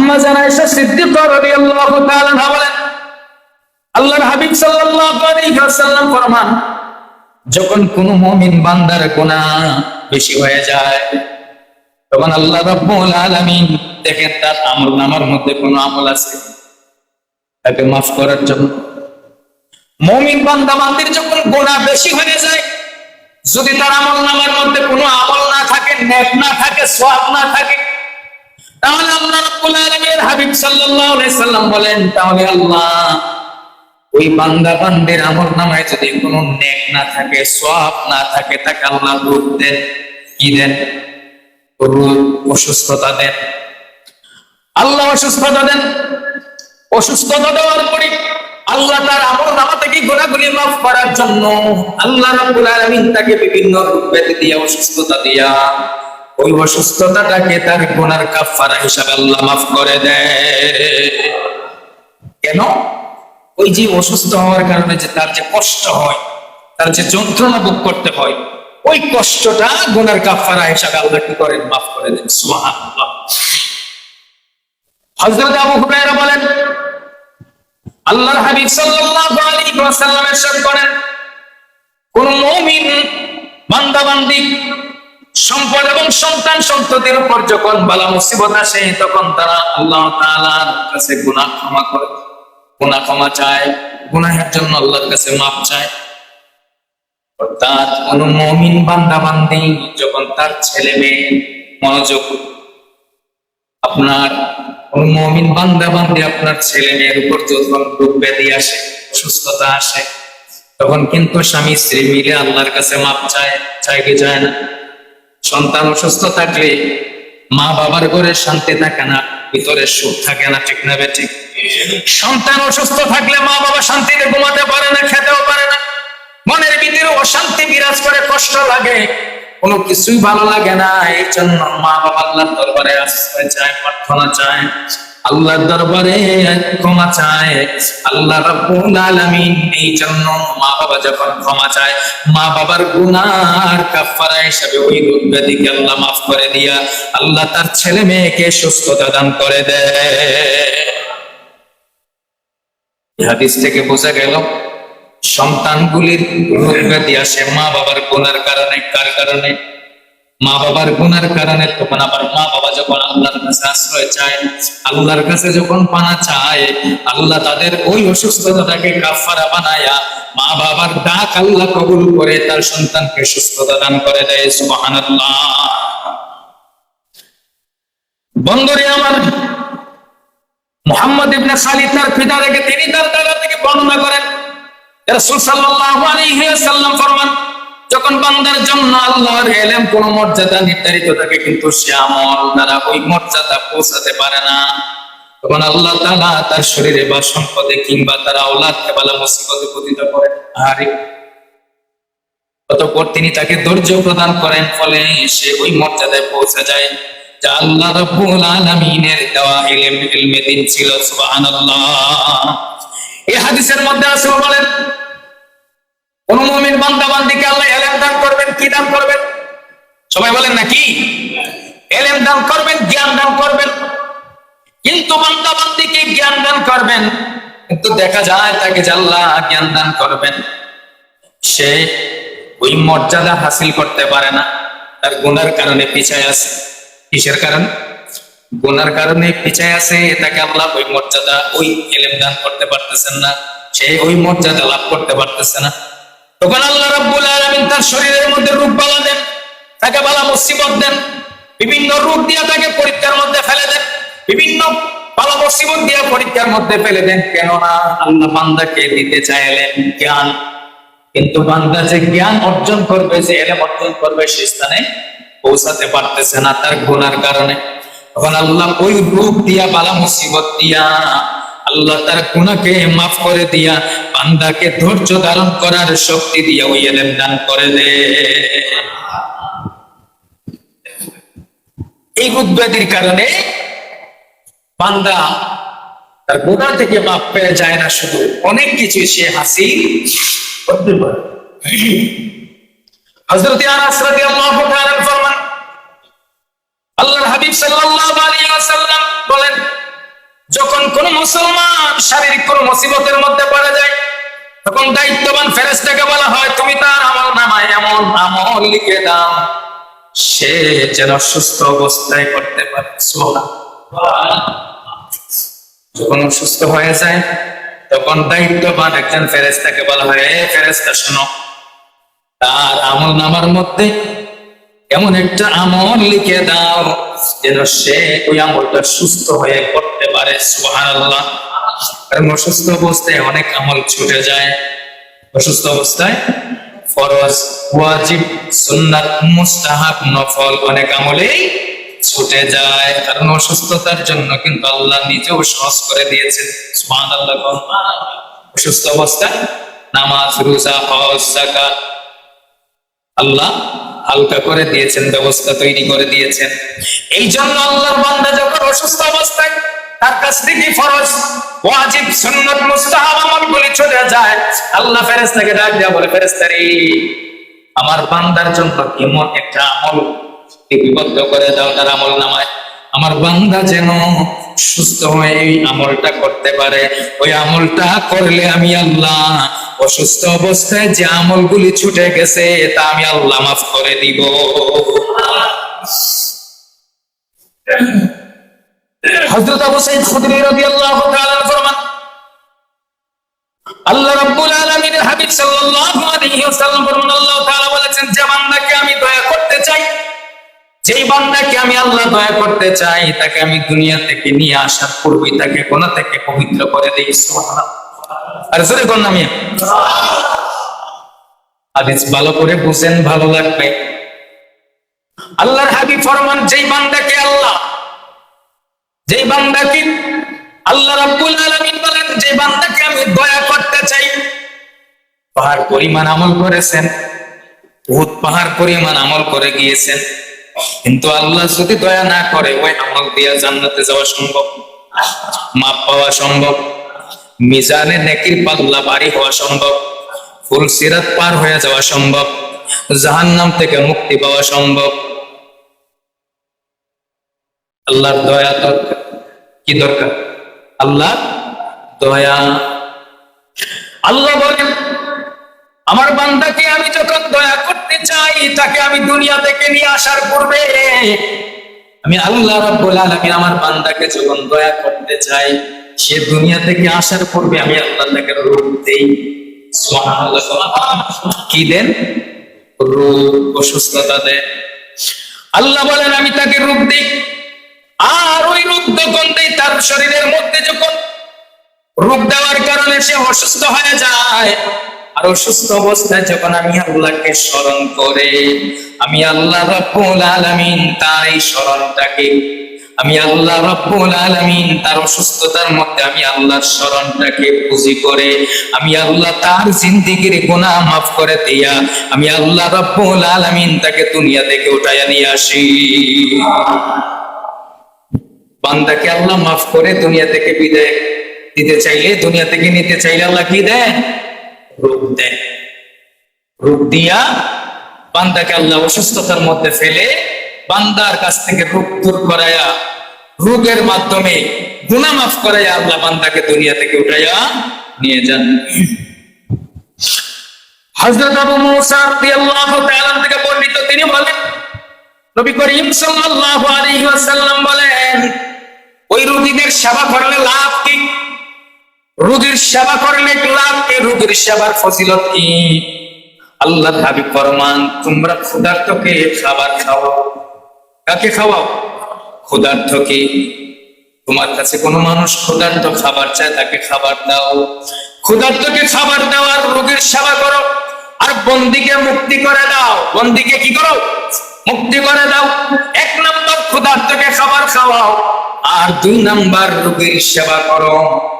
আম্মা জানা এসে সিদ্দিকা রাদিয়াল্লাহু বলেন, আল্লাহর হাবিব সাল্লাল্লাহু ফরমান, যখন কোন মুমিন বান্দার গুনাহ বেশি হয়ে যায়, তখন আল্লাহ রাব্বুল আলামিন দেখেন তার আমল নামার মধ্যে কোনো আমল আছে? তাকে মাফ করার জন্য। মুমিন বান্দা বান্দির যখন গুনাহ বেশি হয়ে যায়, যদি তার আমল নামার মধ্যে কোনো আমল না থাকে, নেক না থাকে, সওয়াব না থাকে তাহলে আল্লাহ রাব্বুল আলামিনের হাবিব সাল্লাল্লাহু আলাইহি সাল্লাম বলেন, তাহলে আল্লাহ, ওই বান্দা বান্দির আমল নামায় যদি কোনো নেক না থাকে, সওয়াব না থাকে, তাকে আল্লাহ রূপ দেন, কি দেন? অসুস্থতা দেন। আল্লাহ অসুস্থতা দেন। অসুস্থতা দেওয়ার পরে আল্লাহ তার আমল নামা থেকে গোনাগুলি মাফ করার জন্য আল্লাহ রাব্বুল আলামিন তাকে বিভিন্ন রূপ দিয়া অসুস্থতা দিয়া ওই অসুস্থতাটাকে তার গুনার কাফারা হিসাবে আল্লাহ মাফ করে দেয় কেন? ওই যে অসুস্থ হওয়ার কারণে যে তার যে কষ্ট হয়, তার যে যন্ত্রণা ভোগ করতে হয়, ওই কষ্টটা গুনার কাফারা হিসাবে আল্লাহ কি করেন? মাফ করে দেন। সুবহানাল্লাহ। আবু হুরায়রা বলেন, আল্লাহর হাবিব সাল্লাল্লাহু আলাইহি ওয়াসাল্লাম ইরশাদ করেন, কোন মুমিন বান্দা বান্দি সম্পদ এবং সন্তান সন্ততির উপর যখন বালা মুসিবত আসে, তখন তারা আল্লাহ কাছে গুনাহ ক্ষমা করে। গুনাহ ক্ষমা চায়, গুনাহের জন্য আল্লাহর কাছে মাপ চায়। অর্থাৎ কোন মুমিন বান্দা বান্দি যখন তার ছেলে মেয়ে মনোযোগ, আপনার কোন মমিন বান্দা বান্দি আপনার ছেলে মেয়ের উপর যখন রোগ ব্যাধি আসে, অসুস্থতা আসে, তখন কিন্তু স্বামী স্ত্রী মিলে আল্লাহর কাছে মাপ চায় চায় কি চায় না। সন্তান অসুস্থ থাকলে মা বাবার ঘরে শান্তি থাকে না, ভিতরে সুখ থাকে না, ঠিক না ঠিক? সন্তান অসুস্থ থাকলে মা বাবা শান্তিতে ঘুমাতে পারে না, খেতেও পারে না। মনের ভিতরে অশান্তি বিরাজ করে, কষ্ট লাগে। কোনো কিছুই ভালো লাগে না এই জন্য মা বাবা আল্লাহর দরবারে আশ্রয় চায়, প্রার্থনা চায়। আল্লাহর দরবারে ক্ষমা চায়। আল্লাহ রাব্বুল আলামিন এই জন্য মা বাবা যখন ক্ষমা চায় মা বাবার গুনার কাফারা হিসাবে ওই রোগ আল্লাহ মাফ করে দিয়া আল্লাহ তার ছেলে মেয়েকে সুস্থতা দান করে দেয় হাদিস থেকে বোঝা গেল, সন্তানগুলির রোগ ব্যাধি আসে মা বাবার গুনার কারণে, কার কারণে? মা বাবার গুনার কারণে তখন আবার মা বাবা যখন আল্লাহর কাছে আশ্রয় চায়, আল্লাহর কাছে যখন পানা চায়, আল্লাহ তাদের ওই অসুস্থতাটাকে কাফারা বানায়া মা বাবার ডাক আল্লাহ কবুল করে তার সন্তানকে সুস্থতা দান করে দেয়, সুবহানাল্লাহ। বন্ধুরে আমার, মোহাম্মদ ইবনে খালিদ তার পিতা থেকে তিনি তার দাদা থেকে বর্ণনা করেন। রাসূল সাল্লাল্লাহু আলাইহি ওয়াসাল্লাম ফরমান যখন বান্দার জন্য আল্লাহর এলেম কোন মর্যাদা নির্ধারিত থাকে, কিন্তু সে আমল দ্বারা ওই মর্যাদা পৌঁছাতে পারে না। তখন আল্লাহ তাআলা তার শরীরে বা সম্পদে কিংবা তার আওলাদকে বালা মুসিবতে পতিত করেন। আরে অতঃপর তিনি তাকে ধৈর্য প্রদান করেন, ফলে সে ওই মর্যাদায় পৌঁছে যায়, যা আল্লাহ রাব্বুল আলামিনের দেওয়া ইলম ইলমে দিন ছিল, সুবহানাল্লাহ। এই হাদিসের মধ্যে আছে বলেন কোন বান্দা বান্দিকে আল্লাহ এলেম দান করবেন, কি দান করবেন? সবাই বলেন না কি? এলেম দান করবেন, জ্ঞান দান করবেন। কিন্তু বান্দা বান্দিকে জ্ঞান দান করবেন, কিন্তু দেখা যায় তাকে আল্লাহ জ্ঞান দান করবেন। সে ওই মর্যাদা হাসিল করতে পারে না। তার গুনার কারণে পিছায় আছে। কিসের কারণ? গুনার কারণে পিছায় আছে তাকে আল্লাহ ওই মর্যাদা, ওই এলেম দান করতে পারতেছেন না। সে ওই মর্যাদা লাভ করতে পারতেছে না। তখন আল্লাহ রাব্বুল আলামিন তার শরীরের মধ্যে রূপ বালা দেন, তাকে বালা মুসিবত দেন, বিভিন্ন রূপ দিয়ে তাকে পরীক্ষার মধ্যে ফেলে দেন, বিভিন্ন বালা মুসিবত দিয়ে পরীক্ষার মধ্যে ফেলে দেন। কেননা আল্লাহ বান্দাকে দিতে চাইলেন জ্ঞান। কিন্তু বান্দা যে জ্ঞান অর্জন করবে, যে এলেম অর্জন করবে, সে স্থানে পৌঁছাতে পারতেছে না তার গুনার কারণে। তখন আল্লাহ ওই রূপ দিয়া, বালা মুসিবত দিয়া আল্লাহ তার গুনাকে মাফ করে দিয়া বান্দাকে ধৈর্য ধারণ করার শক্তি দিয়া ওই এলেম দান করে দে। এই কারণে বান্দা তার থেকে পেয়ে যায় না, শুধু অনেক কিছু সে হাসিল করতে পারে। তাআলা ফরমান, আল্লাহর হাবিব সাল্লাল্লাহু আলাইহি ওয়াসাল্লাম কোন মুসলমান শারীরিক কোন মুসিবতের মধ্যে পড়ে যায়, তখন দায়িত্ববান ফেরেস্তাকে বলা হয়, তুমি তার আমল নামায় এমন আমল লিখে দাও, সে যেন সুস্থ অবস্থায় করতে পারে। যখন সুস্থ হয়ে যায়, তখন দায়িত্ববান একজন ফেরেস্তাকে বলা হয়, এ ফেরেস্তা শোনো, তার আমল নামার মধ্যে এমন একটা আমল লিখে দাও, যেন সে ওই আমলটা সুস্থ হয়ে করতে পারে কারণ অসুস্থ অবস্থায় অনেক আমল ছুটে যায়। অসুস্থ অবস্থায় ফরজ, ওয়াজিব, সুন্নাত, মুস্তাহাব, নফল অনেক আমলেই ছুটে যায়। কারণ অসুস্থতার জন্য কিন্তু আল্লাহ নিজেও সহজ করে দিয়েছেন, সুবহানাল্লাহ অসুস্থ অবস্থায় নামাজ, রোজা, হজ, যাকাত, আল্লাহ হালকা করে দিয়েছেন, ব্যবস্থা তৈরি করে দিয়েছেন। এই জন্য আল্লাহর বান্দা যখন অসুস্থ অবস্থায়, তার কাছ থেকে ফরজ, ওয়াজিব, সুন্নাত, মুস্তাহাব আমলগুলি চলে যায়। আল্লাহ ফেরেশতাকে ডাক দেয়া বলে ফেরেশতা রে আমার বান্দার জন্য এমন একটা আমল বিপদ করে দাও তার আমল নামায় আমার বান্দা যেন সুস্থ হয়ে এই আমলটা করতে পারে। ওই আমলটা করলে আমি আল্লাহ অসুস্থ অবস্থায় যে আমলগুলি ছুটে গেছে, তা আমি আল্লাহ মাফ করে দিব। হযরত আবু সাইদ খুদরি রাদিয়াল্লাহু তাআলা ফরমান, আল্লাহ রাব্বুল আলামিনের হাবিব সাল্লাল্লাহু আলাইহি ওয়াসাল্লাম ফরমান, আল্লাহ তাআলা বলেছেন, যে বান্দাকে যেই বান্দাকে আমি আল্লাহ দয়া করতে চাই, তাকে আমি দুনিয়া থেকে নিয়ে আসার পূর্বেই তাকে কোন থেকে পবিত্র করে দিই। আর জোরে কোন নামিয়ে হাদিস ভালো করে বুঝেন, ভালো লাগবে। আল্লাহর হাবিব ফরমান, যেই বান্দাকে আল্লাহ, যেই বান্দাকে আল্লাহ রাব্বুল আলামিন বলেন যে বান্দাকে আমি দয়া করতে চাই, পাহাড় পরিমাণ আমল করেছেন বহুত পাহাড় পরিমাণ আমল করে গিয়েছেন। কিন্তু আল্লাহ যদি দয়া না করে, ওই আমল দিয়া জান্নাতে যাওয়া সম্ভব? মাপ পাওয়া সম্ভব? মিজানে নেকির পাল্লা বাড়ি হওয়া সম্ভব? ফুল সিরাত পার হয়ে যাওয়া সম্ভব? জাহান্নাম থেকে মুক্তি পাওয়া সম্ভব? আল্লাহর দয়া দরকার কি দরকার? আল্লাহ দয়া। আল্লাহ বলেন আমার বান্দাকে আমি যখন দয়া করতে চাই, তাকে আমি দুনিয়া থেকে নিয়ে আসার পূর্বে আমি আল্লাহ রাব্বুল আলামিন আমার বান্দাকে যখন দয়া করতে চাই, সে দুনিয়া থেকে আসার পূর্বে আমি আল্লাহ তাকে রূপ দেই। কি দেন? রূপ, অসুস্থতা দেন। আল্লাহ বলেন, আমি তাকে রূপ দিই। আর ওই রূপ যখন দেই, তার শরীরের মধ্যে যখন রূপ দেওয়ার কারণে সে অসুস্থ হয়ে যায় আর অসুস্থ অবস্থায় যখন আমি আল্লাহকে স্মরণ করে, আমি আল্লাহ রব্বুল আলামিন তার এই স্মরণটাকে, আমি আল্লাহ রব্বুল আলামিন তার অসুস্থতার মধ্যে আমি আল্লাহর স্মরণটাকে পুঁজি করে, আমি আল্লাহ তার জিন্দিগির গুনাহ মাফ করে দিয়া, আমি আল্লাহ রব্বুল আলামিন তাকে দুনিয়া থেকে উঠাইয়া নিয়ে আসি। বান্দাকে আল্লাহ মাফ করে দুনিয়া থেকে বিদায় দিতে চাইলে, দুনিয়া থেকে নিতে চাইলে আল্লাহ কি দেয় রূপ দেয়। রূপ দিয়া বান্দাকে আল্লাহ অসুস্থতার মধ্যে ফেলে বান্দার কাছ থেকে রূপ দূর করায়া, রোগের মাধ্যমে গুনাহ মাফ করাইয়া আল্লাহ বান্দাকে দুনিয়া থেকে উঠাইয়া নিয়ে যান। হযরত আবু মুসা রাদিয়াল্লাহু তাআলা থেকে বর্ণিত তিনি বলেন, নবী করিম সাল্লাল্লাহু আলাইহি ওয়াসাল্লাম বলেন, ওই রোগীদের সেবা করলে লাভ কি? রোগীর সেবা করলে লাভ কি রোগীর সেবার ফজিলত কি? আল্লাহ হাবিব ফরমান, তোমরা ক্ষুধার্তকে খাবার খাওয়াও কাকে খাওয়াও? ক্ষুধার্তকে। তোমার কাছে কোনো মানুষ ক্ষুধার্ত খাবার চায়, তাকে খাবার দাও। ক্ষুধার্তকে খাবার দেওয়ার রোগীর সেবা করো। আর বন্দিকে মুক্তি করে দাও। বন্দিকে কি করো? মুক্তি করে দাও। এক নম্বর ক্ষুধার্তকে খাবার খাওয়াও। আর দুই নাম্বার রোগীর সেবা করো।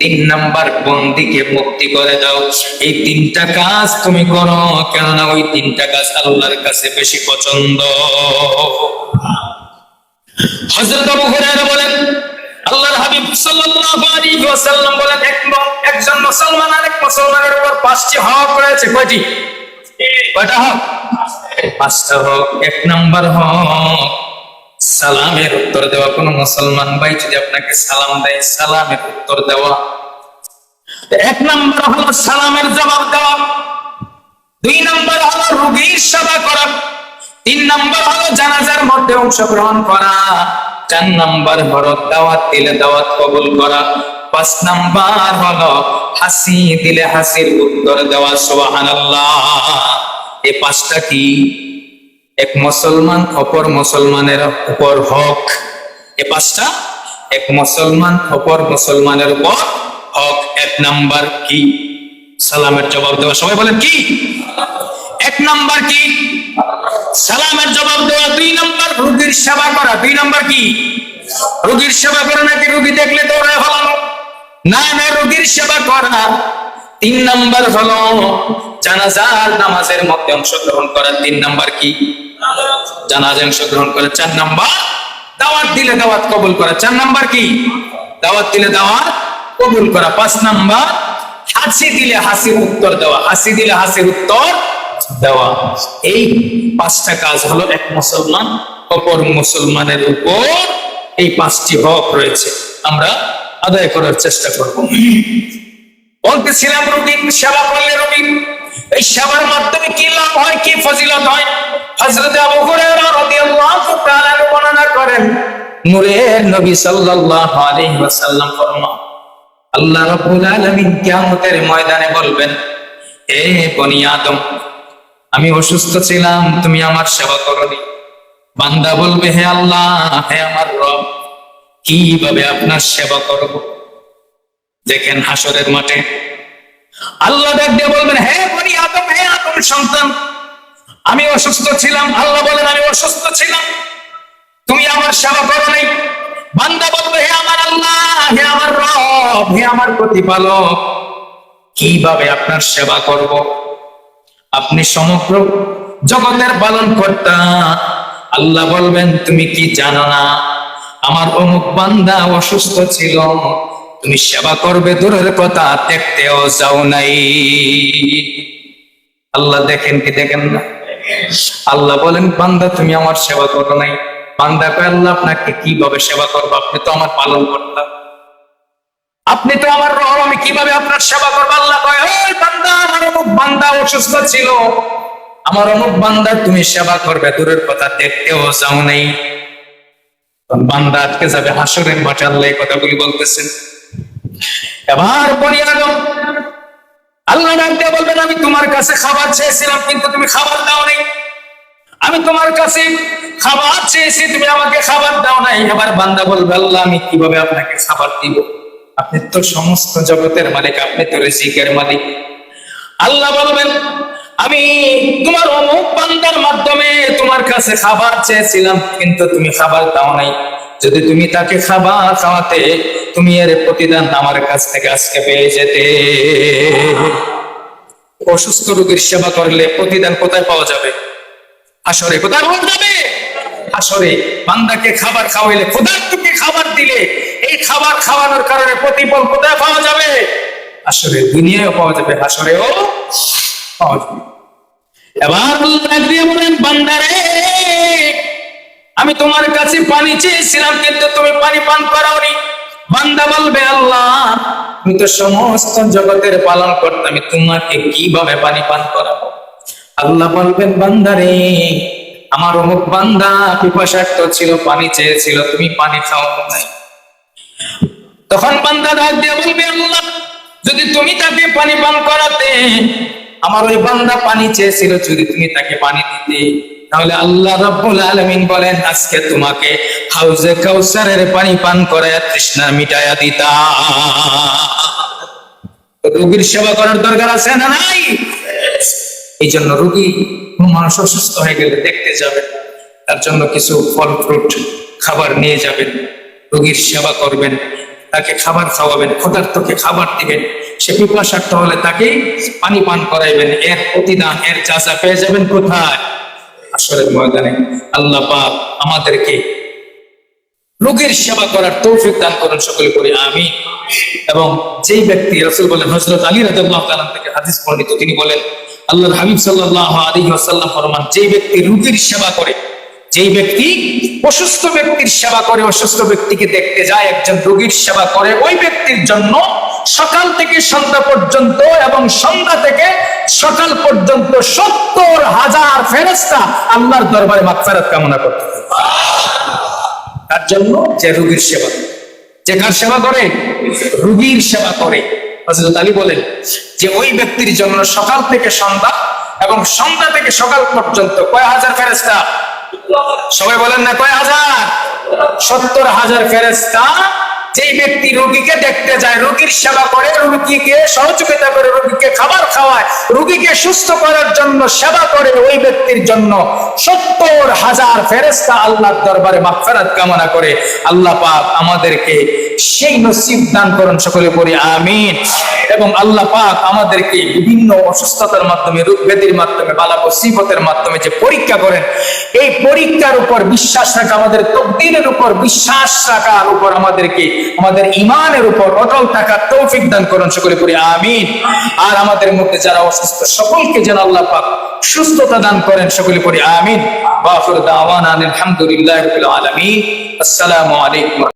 তিন নাম্বার বন্দিকে মুক্তি করে দাও। এই তিনটা কাজ তুমি করো, কেননা ওই তিনটা কাজ আল্লাহর কাছে বেশি পছন্দ। আবু হুরায়রা বলেন, আল্লাহর হাবিব সাল্লাল্লাহু আলাইহি ওয়াসাল্লাম বলেন, এক একজন মুসলমান আরেক মুসলমানের উপর পাঁচটি হক রয়েছে, কয়টি? কয়টা হক? পাঁচটা হক, এক নাম্বার হক। সালামের উত্তর দেওয়া। কোন মুসলমান ভাই যদি আপনাকে সালাম দেয়, সালামের উত্তর দেওয়া। এক নম্বর হলো সালামের জবাব দেওয়া। দুই নম্বর হলো রোগীর সেবা করা। তিন নম্বর হলো জানাজার মধ্যে অংশগ্রহণ করা। চার নম্বর হলো দাওয়াত দিলে দাওয়াত কবুল করা। পাঁচ নাম্বার হলো হাসি দিলে হাসির উত্তর দেওয়া। সুবহানাল্লাহ। এই পাঁচটা কি? এক মুসলমান, অপর মুসলমানের উপর হক। এ পাঁচটা। এক মুসলমান, অপর মুসলমানের উপর হক। এক নাম্বার কি? সালামের জবাব দেওয়া। সবাই বলেন কি? এক নাম্বার কি? সালামের জবাব দেওয়া। দুই নাম্বার, রোগীর সেবা করা। দুই নাম্বার কি? রোগীর সেবা করা নাকি রোগী দেখলে দৌড়ায় ফেলানো না না, রোগীর সেবা করা। তিন নাম্বার হলো, জানাজার নামাজের মধ্যে অংশগ্রহণ করা। তিন নাম্বার কি? জানাজে অংশগ্রহণ করা চার নাম্বার। দাওয়াত দিলে দাওয়াত কবুল করা চার নাম্বার কি? দাওয়াত দিলে দাওয়াত কবুল করা পাঁচ নাম্বার। হাসি দিলে হাসির উত্তর দেওয়া, হাসি দিলে হাসির উত্তর দেওয়া। এই পাঁচটা কাজ হলো এক মুসলমান, অপর মুসলমানের উপর এই পাঁচটি হক রয়েছে। আমরা আদায় করার চেষ্টা করব। বলতেছিলাম রোগী সেবা করলে রোগী এই সেবার মাধ্যমে কি লাভ হয়, কি ফজিলত হয়? হযরত আবু হুরায়রা রাদিয়াল্লাহু তাআলা বর্ণনা করেন, নূরের নবী সাল্লাল্লাহু আলাইহি ওয়াসাল্লাম আল্লাহ রাব্বুল আলামিন কিয়ামতের ময়দানে বলবেন, হে বনি আদম, আমি অসুস্থ ছিলাম, তুমি আমার সেবা করনি। বান্দা বলবে, হে আল্লাহ, হে আমার রব, কীভাবে আপনার সেবা করব? দেখেন হাসরের মাঠে আল্লাহ ডাক দিয়ে বলবেন, হে বনি আদম, হে আদম সন্তান আমি অসুস্থ ছিলাম, আল্লাহ বলেন, আমি অসুস্থ ছিলাম। তুমি আমার সেবা করো নাই। বান্দা বলবে হে আমার আল্লাহ, হে আমার রব, হে আমার প্রতিপালক, কীভাবে আপনার সেবা করব? আপনি সমগ্র জগতের পালন কর্তা আল্লাহ বলবেন, তুমি কি জানো না? আমার অমুক বান্দা অসুস্থ ছিল। তুমি সেবা করবে, দূরের কথা দেখতেও যাও নাই। আল্লাহ দেখেন কি দেখেন না? আল্লাহ বলেন, বান্দা, তুমি আমার সেবা করো নাই। বান্দা কয়, আল্লাহ, আপনাকে কীভাবে সেবা করব? আপনি তো আমার পালন কর্তা আপনি তো আমার রব, আমি কীভাবে আপনার সেবা করব? আল্লাহ কয় ওই বান্দা, আমার অমুক বান্দা অসুস্থ ছিল। আমার অমুক বান্দা, তুমি সেবা করবে। দূরের কথা দেখতেও যাও নেই। বান্দা আজকে যাবে, হাসরের মাঠে আল্লাহ কথাগুলি বলতেছেন। এবার বনি আদম আল্লাহ ডাক দিয়ে বলবেন, আমি তোমার কাছে খাবার চেয়েছিলাম, কিন্তু তুমি খাবার দাও নাই আমি তোমার কাছে খাবার চেয়েছি, তুমি আমাকে খাবার দাও নাই। এবার বান্দা বলবে, আল্লাহ, আমি কীভাবে আপনাকে খাবার দিব? আপনি তো সমস্ত জগতের মালিক, আপনি তো রিজিকের মালিক। আল্লাহ বলবেন, আমি তোমার অমুক বান্দার মাধ্যমে তোমার কাছে খাবার চেয়েছিলাম, কিন্তু তুমি খাবার দাও নাই যদি তুমি তাকে খাবার খাওয়াতে, তুমি এর প্রতিদান আমার কাছ থেকে আজকে পেয়ে যেতে। অসুস্থ রোগীর সেবা করলে প্রতিদান কোথায় পাওয়া যাবে? আসরে কোথায় পাওয়া যাবে? আসরে বান্দাকে খাবার খাওয়াইলে, ক্ষুধার্তকে খাবার দিলে, এই খাবার খাওয়ানোর কারণে প্রতিফল কোথায় পাওয়া যাবে? আসরে দুনিয়ায় পাওয়া যাবে আসরেও পাওয়া যাবে। এবার বলেন বান্দারে আমি তোমার কাছে পানি চেয়েছিলাম, কিন্তু তুমি পানি পান করাওনি। বান্দা বলবে, আল্লাহ তুমি তো সমস্ত জগতের পালন করতে আমি তোমাকে কীভাবে পানি পান করাবো? আল্লাহ বলবেন বান্দারে আমার অমুক বান্দা পিপাসার্থ ছিল, পানি চেয়েছিল, তুমি পানি খাও নাই তখন বান্দা ডাক দিয়ে বলবে, আল্লাহ, যদি তুমি তাকে পানি পান করাতে, আমার ওই বান্দা পানি চেয়েছিল, যদি তুমি তাকে পানি দিতে তাহলে আল্লাহ রাব্বুল আলামিন বলেন, আজকে তোমাকে হাউজে কাউসারের পানি পান করায় তৃষ্ণা মিটায়া দিতা রোগীর সেবা করার দরকার আছে না নাই? এই জন্য রোগী মানুষ অসুস্থ হয়ে গেলে দেখতে যাবেন, তার জন্য কিছু ফল ফ্রুট খাবার নিয়ে যাবেন, রোগীর সেবা করবেন, তাকে খাবার খাওয়াবেন, ক্ষুধার্তকে খাবার দিবেন, সে পিপাসার্থ হলে তাকে পানি পান করাইবেন, এর প্রতিদান, এর চাষা পেয়ে যাবেন কোথায়? আসরের ময়দানে আল্লাহ পাক আমাদেরকে রোগীর সেবা করার তৌফিক দান করুন সকলে করি আমি এবং যেই ব্যক্তি রসুল বলেন হজরত আলী রাজাল্লাহ তালাম থেকে হাদিস পণ্ডিত তিনি বলেন, আল্লাহর হাবিব সাল্লাহ আলী আসাল্লাম ফরমান যে ব্যক্তি রোগীর সেবা করে, যেই ব্যক্তি অসুস্থ ব্যক্তির সেবা করে, অসুস্থ ব্যক্তিকে দেখতে যায়, একজন রোগীর সেবা করে, ওই ব্যক্তির জন্য সকাল থেকে সন্ধ্যা পর্যন্ত এবং সন্ধ্যা থেকে সকাল পর্যন্ত সত্তর হাজার ফেরেস্তা আল্লাহর দরবারে মাগফিরাত কামনা করতে তার জন্য যে রোগীর সেবা যে কার সেবা করে? রোগীর সেবা করে। হযরত আলী বলেন যে ওই ব্যক্তির জন্য সকাল থেকে সন্ধ্যা এবং সন্ধ্যা থেকে সকাল পর্যন্ত কয় হাজার ফেরেস্তা সবাই বলেন না কয় হাজার? সত্তর হাজার ফেরেস্তা যেই ব্যক্তি রোগীকে দেখতে যায়, রোগীর সেবা করে, রোগীকে সহযোগিতা করে, রোগীকে খাবার খাওয়ায়, রোগীকে সুস্থ করার জন্য সেবা করে, ওই ব্যক্তির জন্য সত্তর হাজার ফেরেস্তা আল্লাহর দরবারে মাগফিরাত কামনা করে আল্লাহ পাক আমাদেরকে সেই নসিব দান করুন সকলে পড়ি, আমিন। এবং আল্লাহ পাক আমাদেরকে বিভিন্ন অসুস্থতার মাধ্যমে রোগ ব্যাধির মাধ্যমে, বালা মুসিবতের মাধ্যমে যে পরীক্ষা করেন, এই পরীক্ষার উপর বিশ্বাস রাখা, আমাদের তকদিরের উপর বিশ্বাস রাখার উপর আমাদেরকে আমাদের ইমানের উপর অটল থাকার তৌফিক দান করুন, সকলে করি আমিন। আর আমাদের মধ্যে যারা অসুস্থ, সকলকে যেন আল্লাহ পাক সুস্থতা দান করেন, সকলে করি আমিন। বাফর দাওয়ান আলহামদুলিল্লাহ আলমিন। আসসালামু আলাইকুম।